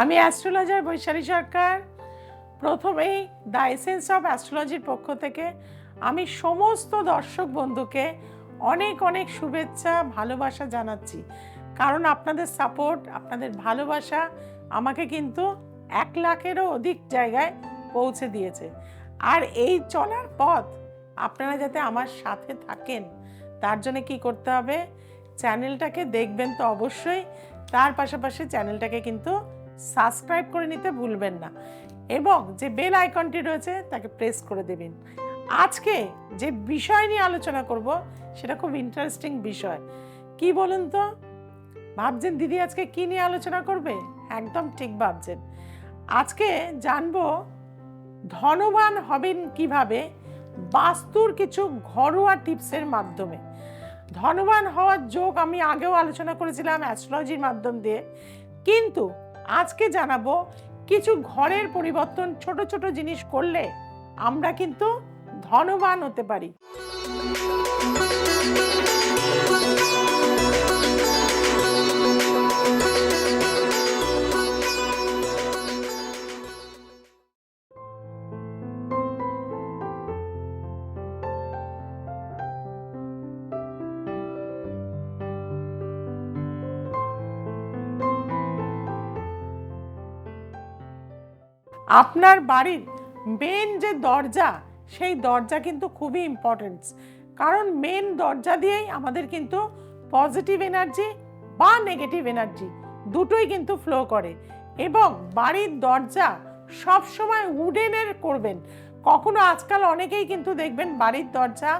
আমি অ্যাস্ট্রোলজার বৈশালী সরকার। প্রথমেই the essence of অ্যাস্ট্রোলজির পক্ষ থেকে আমি সমস্ত দর্শক বন্ধুকে অনেক অনেক শুভেচ্ছা, ভালোবাসা জানাচ্ছি। কারণ আপনাদের সাপোর্ট আপনাদের ভালোবাসা আমাকে কিন্তু এক লাখেরও অধিক জায়গায় পৌঁছে দিয়েছে। আর এই চলার পথ আপনারা যাতে আমার সাথে থাকেন, তার জন্য কি করতে হবে? চ্যানেলটাকে দেখবেন তো অবশ্যই। তার পাশাপাশি চ্যানেলটাকে কিন্তু সাবস্ক্রাইব করে নিতে ভুলবেন না। এবং যে বেল আইকনটি রয়েছে, তাকে প্রেস করে দেবেন। আজকে যে বিষয় নিয়ে আলোচনা করব, সেটা খুব ইন্টারেস্টিং বিষয়। কি বলুন তো? ভাবছেন দিদি আজকে কি নিয়ে আলোচনা করবে? একদম ঠিক ভাবছেন। আজকে জানব, ধনবান হবেন কীভাবে? বাস্তুর কিছু ঘরোয়া টিপসের মাধ্যমে। ধনবান হওয়ার যোগ আমি আগেও আলোচনা করেছিলাম অ্যাস্ট্রোলজির মাধ্যম দিয়ে। কিন্তু আজকে জানাব কিছু ঘরের পরিবর্তন ছোট ছোট জিনিস করলে আমরা কিন্তু ধনবান হতে পারি। আপনার বাড়ির মেন যে দরজা, সেই দরজা কিন্তু খুবই ইম্পর্টেন্স কারণ মেন দরজা দিয়েই আমাদের কিন্তু পজিটিভ এনার্জি বা নেগেটিভ এনার্জি দুটোই কিন্তু ফ্লো করে। এবং বাড়ির দরজা সব সময় উডেনের করবেন। কখনো আজকাল অনেকেই কিন্তু দেখবেন বাড়ির দরজা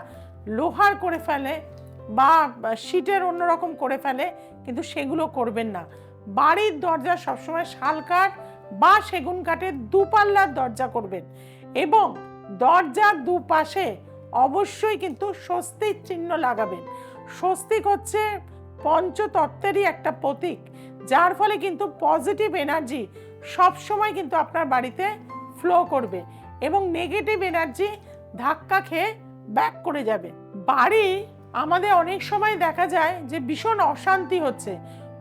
লোহার করে ফেলে বা শিটের অন্যরকম করে ফেলে, কিন্তু সেগুলো করবেন না। বাড়ির দরজা সবসময় শালকাঠ বা সেগুন কাঠের দুপাল্লার দরজা করবেন এবং দরজার দুপাশে অবশ্যই কিন্তু স্বস্তির চিহ্ন লাগাবেন। স্বস্তিক হচ্ছে পঞ্চতত্ত্বেরই একটা প্রতীক, যার ফলে কিন্তু পজিটিভ এনার্জি সবসময় কিন্তু আপনার বাড়িতে ফ্লো করবে এবং নেগেটিভ এনার্জি ধাক্কা খেয়ে ব্যাক করে যাবে। বাড়ি আমাদের অনেক সময় দেখা যায় যে ভীষণ অশান্তি হচ্ছে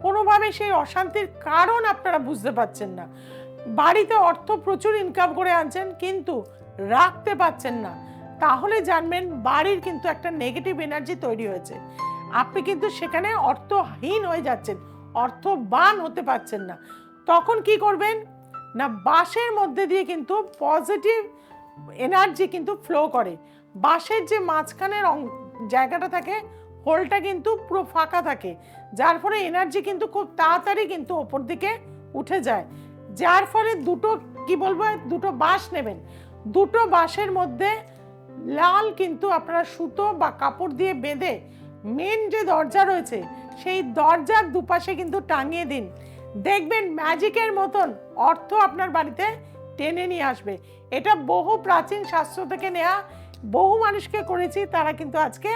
কোনোভাবে সেই অশান্তির কারণ আপনারা বুঝতে পারছেন না। বাড়িতে অর্থ প্রচুর ইনকাম করে আনছেন, কিন্তু রাখতে পারছেন না। তাহলে জানবেন বাড়ির কিন্তু একটা নেগেটিভ এনার্জি তৈরি হয়েছে। আপনি কিন্তু সেখানে অর্থহীন হয়ে যাচ্ছেন, অর্থবান হতে পারছেন না। তখন কি করবেন? না, বাঁশের মধ্যে দিয়ে কিন্তু পজিটিভ এনার্জি কিন্তু ফ্লো করে। বাঁশের যে মাঝখানের জায়গাটা থাকে হোলটা কিন্তু পুরো ফাঁকা থাকে, যার ফলে এনার্জি কিন্তু খুব তাড়াতাড়ি কিন্তু ওপর দিকে উঠে যায়। যার ফলে দুটো, কি বলব, দুটো বাঁশ নেবেন। দুটো বাঁশের মধ্যে লাল কিন্তু আপনারা সুতো বা কাপড় দিয়ে বেঁধে মেন যে দরজা রয়েছে, সেই দরজার দুপাশে কিন্তু টাঙিয়ে দিন। দেখবেন ম্যাজিকের মতন অর্থ আপনার বাড়িতে টেনে নিয়ে আসবে। এটা বহু প্রাচীন শাস্ত্র থেকে নেওয়া বহু মানুষকে করেছি, তারা কিন্তু আজকে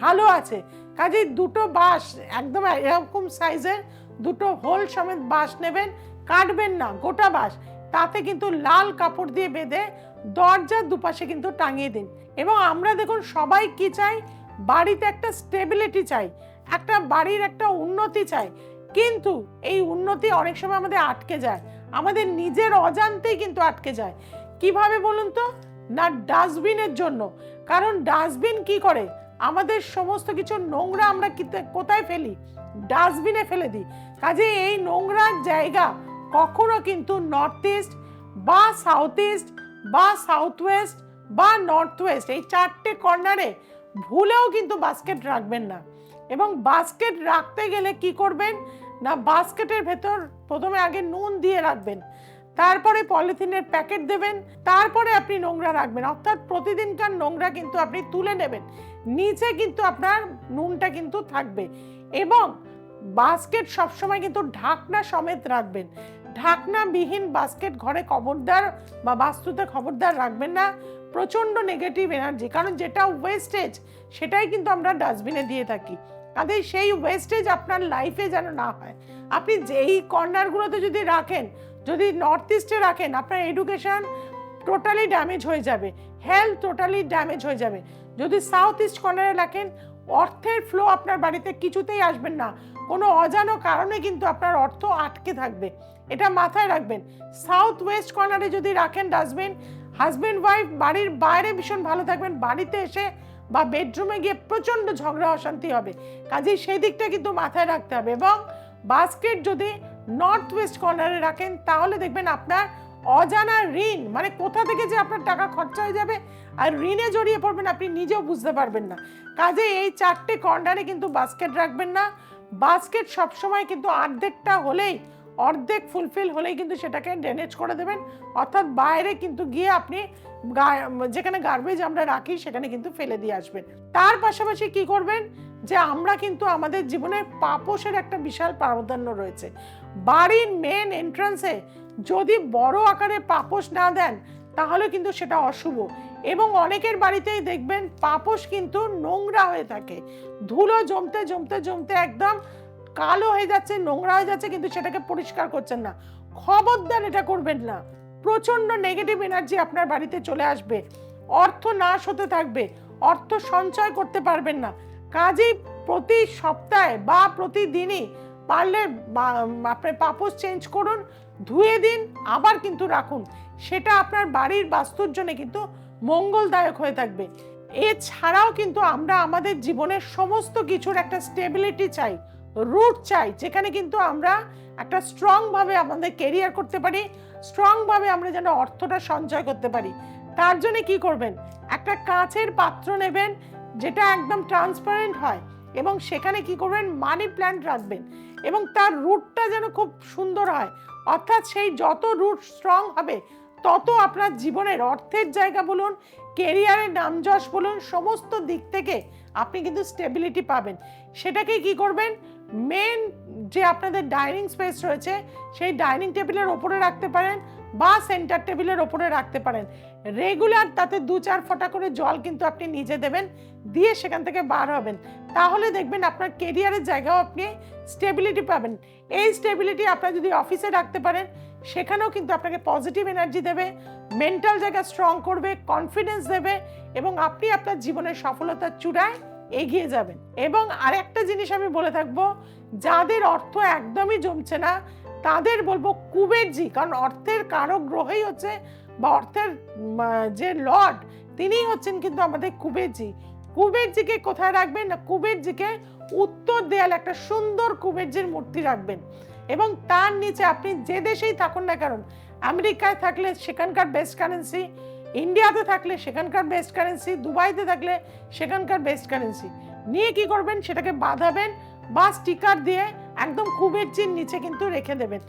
ভালো আছে। কাজেই দুটো বাঁশ, একদম এরকম সাইজের দুটো হোল সমেত বাঁশ নেবেন, কাটবেন না, গোটা বাঁশ। তাতে কিন্তু লাল কাপড় দিয়ে বেঁধে দরজার দুপাশে কিন্তু টাঙিয়ে দিন। এবং আমরা দেখুন সবাই কি চাই? বাড়িতে একটা স্টেবিলিটি চাই, একটা বাড়ির একটা উন্নতি চাই। কিন্তু এই উন্নতি অনেক সময় আমাদের আটকে যায়। আমাদের নিজের অজান্তেই কিন্তু আটকে যায়। কীভাবে বলুন তো? না, ডাস্টবিনের জন্য। কারণ ডাস্টবিন কি করে? আমাদের সমস্ত কিছু নোংরা আমরা কোথায় ফেলি? ডাস্টবিনে ফেলে দিই। কাজে এই নোংরার জায়গা কখনো কিন্তু নর্থ ইস্ট বা সাউথ ইস্ট বা সাউথ ওয়েস্ট বা নর্থ ওয়েস্ট এই চারটে কর্নারে ভুলেও কিন্তু বাস্কেট রাখবেন না। এবং বাস্কেট রাখতে গেলে কি করবেন? না বাস্কেটের ভেতর প্রথমে আগে নুন দিয়ে রাখবেন। তারপরে পলিথিনের প্যাকেট দেবেন, তারপরে আপনি নোংরা রাখবেন। অর্থাৎ প্রতিদিনকার নোংরা কিন্তু আপনি তুলে নেবেন। নিচে কিন্তু আপনার নুনটা কিন্তু থাকবে এবং বাস্কেট সবসময় কিন্তু ঢাকনা সমেত রাখবেন। ঢাকনাবিহীন বাস্কেট ঘরে খবরদার বা বাস্তুতে খবরদার রাখবেন না। প্রচণ্ড নেগেটিভ এনার্জি কারণ যেটা ওয়েস্টেজ সেটাই কিন্তু আমরা ডাস্টবিনে দিয়ে থাকি। কাজেই সেই ওয়েস্টেজ আপনার লাইফে যেন না হয়। আপনি যেই কর্নারগুলোতে যদি রাখেন যদি নর্থ ইস্টে রাখেন, আপনার এডুকেশন টোটালি ড্যামেজ হয়ে যাবে। হেলথ টোটালি ড্যামেজ হয়ে যাবে। যদি সাউথ ইস্ট কর্নারে রাখেন, অর্থের ফ্লো আপনার বাড়িতে কিছুতেই আসবেন না। কোনো অজানো কারণে কিন্তু আপনার অর্থ আটকে থাকবে। এটা মাথায় রাখবেন। সাউথ ওয়েস্ট কর্নারে যদি রাখেন ডাস্টবিন হাজব্যান্ড ওয়াইফ বাড়ির বাইরে ভীষণ ভালো থাকবেন। বাড়িতে এসে বা বেডরুমে গিয়ে প্রচণ্ড ঝগড়া, অশান্তি হবে। কাজেই সেই দিকটা কিন্তু মাথায় রাখতে হবে এবং বাস্কেট যদি নর্থ ওয়েস্ট কর্নারে রাখেন, তাহলে দেখবেন আপনার অজানা ঋণ মানে কোথা থেকে যে আপনার টাকা খরচা হয়ে যাবে আর ঋণে জড়িয়ে পড়বেন আপনি নিজেও বুঝতে পারবেন না। কাজে এই চারটে কর্নারে কিন্তু বাস্কেট রাখবেন না। বাস্কেট সবসময় কিন্তু অর্ধেকটা হলেই, অর্ধেক ফুলফিল হলেই কিন্তু সেটাকে ড্রেনেজ করে দেবেন। অর্থাৎ বাইরে কিন্তু গিয়ে আপনি যেখানে গার্বেজ আমরা রাখি সেখানে কিন্তু ফেলে দিয়ে আসবেন। তার পাশাপাশি কি করবেন? যে আমরা কিন্তু আমাদের জীবনে পাপোশের একটা বিশাল প্রাধান্য রয়েছে। বাড়ির মেন এন্ট্রান্সে যদি বড় আকারে পাপোশ না দেন, তাহলে কিন্তু সেটা অশুভ। এবং অনেকের বাড়িতেই দেখবেন পাপোশ কিন্তু নোংরা হয়ে থাকে। ধুলো জমতে জমতে জমতে একদম কালো হয়ে যাচ্ছে, নোংরা হয়ে যাচ্ছে, কিন্তু সেটাকে পরিষ্কার করছেন না। খবরদার এটা করবেন না। প্রচণ্ড নেগেটিভ এনার্জি আপনার বাড়িতে চলে আসবে। অর্থ নাশ হতে থাকবে। অর্থ সঞ্চয় করতে পারবেন না। কাজেই প্রতি সপ্তাহে বা প্রতিদিনই পারলে আপনার পাপোশ চেঞ্জ করুন, ধুয়ে দিন, আবার কিন্তু রাখুন। সেটা আপনার বাড়ির বাস্তুর জন্য কিন্তু মঙ্গলদায়ক হয়ে থাকবে। এছাড়াও কিন্তু আমরা আমাদের জীবনের সমস্ত কিছুর একটা স্টেবিলিটি চাই রুট চাই, যেখানে কিন্তু আমরা একটা স্ট্রংভাবে আমাদের কেরিয়ার করতে পারি স্ট্রংভাবে আমরা যেন অর্থটা সঞ্চয় করতে পারি। তার জন্য কি করবেন? একটা কাঁচের পাত্র নেবেন, যেটা একদম ট্রান্সপারেন্ট হয়। এবং সেখানে কি করবেন? মানি প্ল্যান্ট রাখবেন এবং তার রুটটা যেন খুব সুন্দর হয়। অর্থাৎ সেই যত রুট স্ট্রং হবে, তত আপনার জীবনের অর্থের জায়গা বলুন কেরিয়ারের নামযশ বলুন, সমস্ত দিক থেকে আপনি কিন্তু স্টেবিলিটি পাবেন। সেটাকে কি করবেন? মেন যে আপনাদের ডাইনিং স্পেস রয়েছে, সেই ডাইনিং টেবিলের ওপরে রাখতে পারেন। বা সেন্টার টেবিলের ওপরে রাখতে পারেন। রেগুলার তাতে দু চার ফোঁটা করে জল কিন্তু আপনি নিজে দেবেন, দিয়ে সেখান থেকে বার হবেন। তাহলে দেখবেন আপনার কেরিয়ারের জায়গাও আপনি স্টেবিলিটি পাবেন। এই স্টেবিলিটি আপনার যদি অফিসে রাখতে পারেন, সেখানেও কিন্তু আপনাকে পজিটিভ এনার্জি দেবে মেন্টাল জায়গা স্ট্রং করবে কনফিডেন্স দেবে, এবং আপনি আপনার জীবনের সফলতার চূড়ায় এগিয়ে যাবেন। এবং আরেকটা জিনিস আমি বলে থাকব, যাদের অর্থ একদমই জমছে না তাদের বলব কুবেরজি কারণ অর্থের কারক গ্রহই হচ্ছে বা অর্থের যে লর্ড, তিনিই হচ্ছেন কিন্তু আমাদের কুবেরজি কুবেরজিকে কোথায় রাখবেন? না কুবেরজিকে উত্তর দেয়াল একটা সুন্দর কুবেরজির মূর্তি রাখবেন। এবং তার নিচে আপনি যে দেশেই থাকুন না কারণ আমেরিকায় থাকলে সেখানকার বেস্ট কারেন্সি, ইন্ডিয়াতে থাকলে সেখানকার বেস্ট কারেন্সি, দুবাইতে থাকলে সেখানকার বেস্ট কারেন্সি। নিয়ে কি করবেন? সেটাকে বাঁধাবেন, বা স্টিকার দিয়ে একদম কুবেরজির নিচে কিন্তু রেখে দেবেন।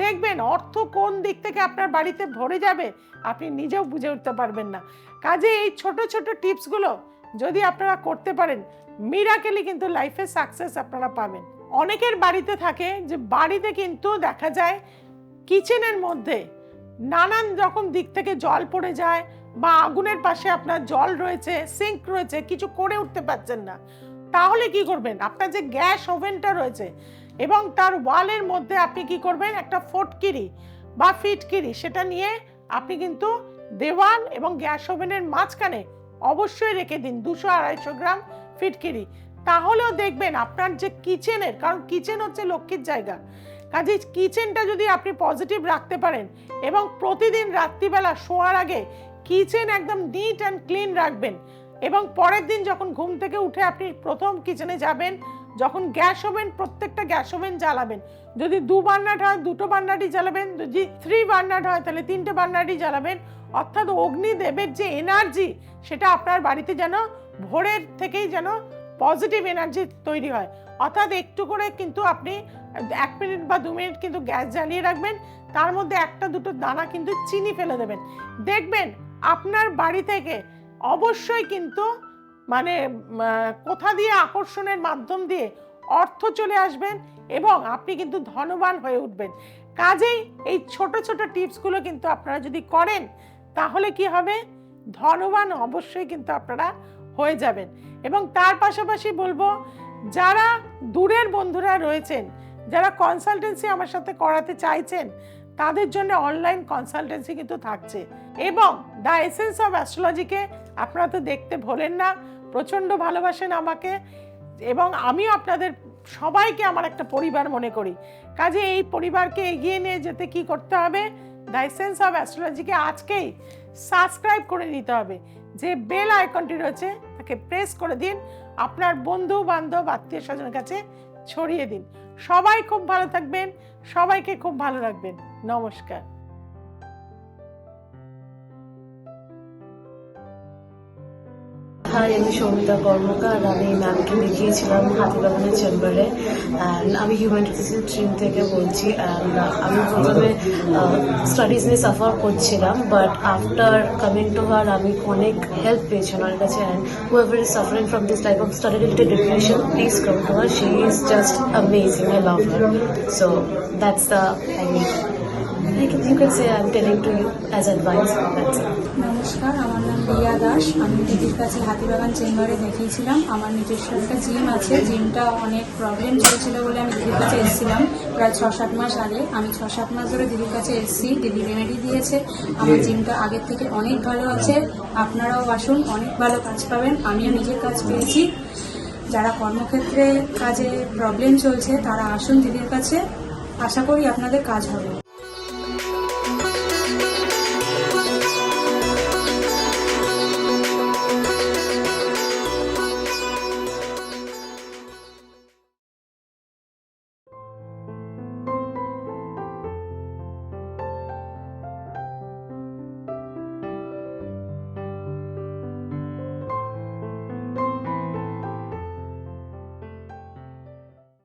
দেখবেন অর্থ কোন দিক থেকে আপনার বাড়িতে ভরে যাবে, আপনি নিজেও বুঝে উঠতে পারবেন না। কাজে এই ছোট ছোট টিপসগুলো যদি আপনারা করতে পারেন মিরাকেলি কিন্তু লাইফে সাকসেস আপনারা পাবেন। অনেকের বাড়িতে থাকে যে বাড়িতে কিন্তু দেখা যায় কিচেনের মধ্যে নানান রকম দিক থেকে জল পড়ে যায় বা আগুনের পাশে আপনার জল রয়েছে সিঙ্ক রয়েছে, কিছু করে উঠতে পারছেন না। তাহলে কি করবেন? আপনার যে গ্যাস ওভেনটা রয়েছে এবং তার ওয়ালের মধ্যে আপনি কি করবেন? একটা ফটকিরি বা ফিটকিরি, সেটা নিয়ে আপনি কিন্তু দেওয়াল এবং গ্যাস ওভেনের মাঝখানে অবশ্যই রেখে দিন দুশো আড়াইশো গ্রাম ফিটকিরি। তাহলেও দেখবেন আপনার যে কিচেনের, কারণ কিচেন হচ্ছে লক্ষ্মীর জায়গা। কাজে কিচেনটা যদি আপনি পজিটিভ রাখতে পারেন এবং প্রতিদিন রাত্রিবেলা শোয়ার আগে কিচেন একদম নিট অ্যান্ড ক্লিন রাখবেন এবং পরের দিন যখন ঘুম থেকে উঠে আপনি প্রথম কিচেনে যাবেন যখন গ্যাস ওভেন, প্রত্যেকটা গ্যাস ওভেন জ্বালাবেন। যদি দু বার্নাট হয়, দুটো বার্নারই জ্বালাবেন। যদি থ্রি বার্নাট হয়, তাহলে তিনটে বার্নারই জ্বালাবেন। অর্থাৎ অগ্নিদেবের যে এনার্জি, সেটা আপনার বাড়িতে যেন ভোরের থেকেই যেন পজিটিভ এনার্জি তৈরি হয়। অর্থাৎ একটু করে কিন্তু আপনি এক মিনিট বা দু মিনিট কিন্তু গ্যাস জ্বালিয়ে রাখবেন। তার মধ্যে একটা দুটো দানা কিন্তু চিনি ফেলে দেবেন। দেখবেন, আপনার বাড়ি থেকে অবশ্যই কিন্তু মানে কোথা দিয়ে আকর্ষণের মাধ্যম দিয়ে অর্থ চলে আসবেন এবং আপনি কিন্তু ধনবান হয়ে উঠবেন। কাজেই এই ছোট ছোট টিপসগুলো কিন্তু আপনারা যদি করেন, তাহলে কি হবে? ধনবান অবশ্যই কিন্তু আপনারা হয়ে যাবেন। এবং তার পাশাপাশি বলব, যারা দূরের বন্ধুরা রয়েছেন, যারা কনসালটেন্সি আমার সাথে করাতে চাইছেন, তাদের জন্য অনলাইন কনসালটেন্সি কিন্তু থাকছে। এবং দ্য এসেন্স অফ অ্যাস্ট্রোলজিকে আপনারা তো দেখতে ভোলেন না, প্রচণ্ড ভালোবাসেন আমাকে এবং আমিও আপনাদের সবাইকে আমার একটা পরিবার মনে করি। কাজে এই পরিবারকে এগিয়ে নিয়ে যেতে কি করতে হবে? লাইসেন্স অফ অ্যাস্ট্রোলজিকে আজকেই সাবস্ক্রাইব করে নিতে হবে। যে বেল আইকনটি রয়েছে, তাকে প্রেস করে দিন, আপনার বন্ধু, বান্ধব, আত্মীয় স্বজনের কাছে ছড়িয়ে দিন। সবাই খুব ভালো থাকবেন, সবাইকে খুব ভালো রাখবেন। নমস্কার। হাই আমি সৌমিতা কর্মকার। আমি ম্যামকে দেখিয়েছিলাম হাতিবাগানের চেম্বারে। আমি হিউম্যান রিসোর্সেস স্ট্রিম থেকে বলছি অ্যান্ড আমি প্রথমে স্টাডিজ নিয়ে সাফার করছিলাম but after coming to her আমি অনেক হেল্প পেয়েছি ওনার কাছে and whoever is suffering from this type of study related depression please come to her she is just amazing I love her so that's the I mean you. Can say I'm telling to you as advice. That's it. নমস্কার, আমার নাম রিয়া দাস। আমি দিদির কাছে হাতিবাগান চেম্বারে দেখিয়েছিলাম। আমার নিজস্ব একটা জিম আছে। জিমটা অনেক প্রবলেম চলছিল বলে আমি দিদির কাছে এসেছিলাম। প্রায় ছ সাত মাস আগে। আমি ছ সাত মাস ধরে দিদির কাছে এসেছি। দিদি রেমেডি দিয়েছে। আমার জিমটা আগের থেকে অনেক ভালো আছে। আপনারাও আসুন, অনেক ভালো কাজ পাবেন। আমিও নিজের কাজ পেয়েছি। যারা কর্মক্ষেত্রে কাজে প্রবলেম চলছে, তারা আসুন দিদির কাছে। আশা করি আপনাদের কাজ হবে।